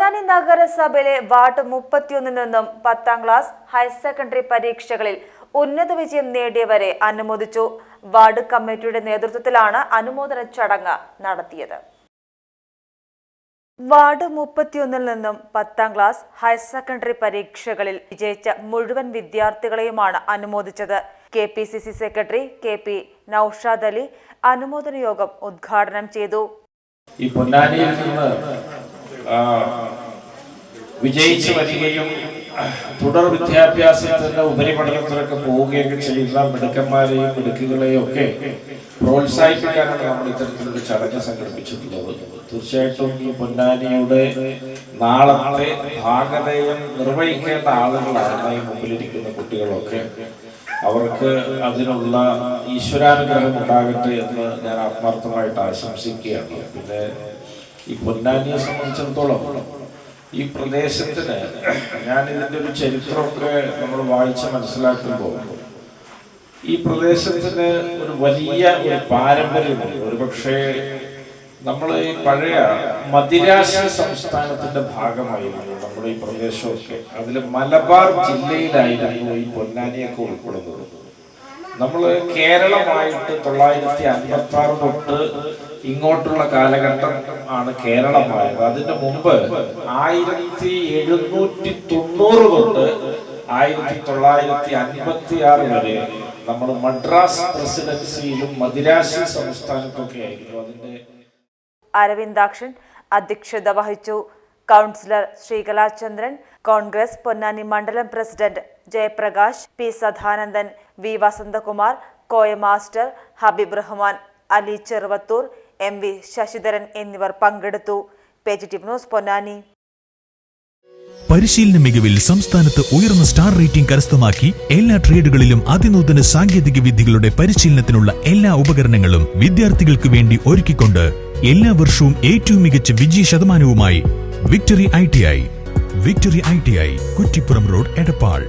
പൊന്നാനി നഗരസഭയിലെ വാർഡ് മുപ്പത്തിയൊന്നിൽ നിന്നും പത്താം ക്ലാസ് ഹയർ സെക്കൻഡറി പരീക്ഷകളിൽ ഉന്നത വിജയം നേടിയവരെ അനുമോദിച്ചു. വാർഡ് കമ്മിറ്റിയുടെ നേതൃത്വത്തിലാണ് അനുമോദന ചടങ്ങ് നടത്തിയത്. വാർഡ് മുപ്പത്തിയൊന്നിൽ നിന്നും പത്താം ക്ലാസ് ഹയർ സെക്കൻഡറി പരീക്ഷകളിൽ വിജയിച്ച മുഴുവൻ വിദ്യാർത്ഥികളെയുമാണ് അനുമോദിച്ചത്. K P C C secretary K P Naushad Ali അനുമോദന യോഗം ഉദ്ഘാടനം ചെയ്തു. ഈ പൊന്നാനിയിൽ വിജയിച്ചു വരികയും തുടർ വിദ്യാഭ്യാസത്തിന്റെ ഉപരിപഠനത്തിലൊക്കെ പോവുകയൊക്കെ ചെയ്യുന്ന മിടുക്കന്മാരെയും മിടുക്കുകളെയും ഒക്കെ പ്രോത്സാഹിപ്പിക്കാനാണ് നമ്മൾ ഇത്തരത്തിലൊരു ചടങ്ങ് സംഘടിപ്പിച്ചിട്ടുള്ളത്. തീർച്ചയായിട്ടും ഈ പൊന്നാനിയുടെ നാളത്തെ ഭാഗതയം നിർവഹിക്കേണ്ട ആളുകളാണ് ഈ മുമ്പിലിരിക്കുന്ന കുട്ടികളൊക്കെ. അവർക്ക് അതിനുള്ള ഈശ്വരാനുഗ്രഹം ഉണ്ടാകട്ടെ എന്ന് ഞാൻ ആത്മാർത്ഥമായിട്ട് ആശംസിക്കുകയാണ്. പിന്നെ ഈ പൊന്നാനിയെ സംബന്ധിച്ചിടത്തോളം ഈ പ്രദേശത്തിന് ഞാൻ ഇതിന്റെ ഒരു ചരിത്രമൊക്കെ നമ്മൾ വായിച്ച് മനസ്സിലാക്കുമ്പോൾ ഈ പ്രദേശത്തിന് ഒരു വലിയ ഒരു പാരമ്പര്യമുണ്ട്. ഒരുപക്ഷെ നമ്മൾ ഈ പഴയ മദിരാശ സംസ്ഥാനത്തിന്റെ ഭാഗമായിരുന്നു നമ്മുടെ ഈ പ്രദേശമൊക്കെ. അതിൽ മലബാർ ജില്ലയിലായിരുന്നു ഈ പൊന്നാനിയൊക്കെ ഉൾപ്പെടുന്നത്. നമ്മൾ കേരളമായിട്ട് തൊള്ളായിരത്തി അൻപത്തി ആറ് തൊട്ട് ഇങ്ങോട്ടുള്ള കാലഘട്ടം ആണ് കേരളമായത്. അതിന്റെ മുമ്പ് ആയിരത്തി എഴുന്നൂറ്റി തൊണ്ണൂറ് തൊട്ട് ആയിരത്തി തൊള്ളായിരത്തി അൻപത്തി ആറ് വരെ നമ്മൾ മദ്രാസ് പ്രസിഡൻസിയിലും മദിരാശി സംസ്ഥാനത്തൊക്കെ ആയിരുന്നു. അതിന്റെ അരവിന്ദാക്ഷൻ അധ്യക്ഷത വഹിച്ചു. കൗൺസിലർ ശ്രീകലാചന്ദ്രൻ കോൺഗ്രസ് പൊന്നാനി മണ്ഡലം president Jayaprakash P Sadanandan V Vasanthakumar Koya master Habib Rahman Ali Cheruvathur M V Sasidharan എന്നിവർ പങ്കെടുത്തു. Positive news Ponnani. പരിശീലന മികവിൽ സംസ്ഥാനത്ത് ഉയർന്ന സ്റ്റാർ റേറ്റിംഗ് കരസ്ഥമാക്കി എല്ലാ ട്രേഡുകളിലും അതിനൂതന സാങ്കേതിക വിദ്യകളുടെ പരിശീലനത്തിനുള്ള എല്ലാ ഉപകരണങ്ങളും വിദ്യാർത്ഥികൾക്ക് വേണ്ടി ഒരുക്കിക്കൊണ്ട് എല്ലാ വർഷവും ഏറ്റവും മികച്ച വിജയ ശതമാനവുമായി victory I T I victory I T I Kuttippuram road Edappal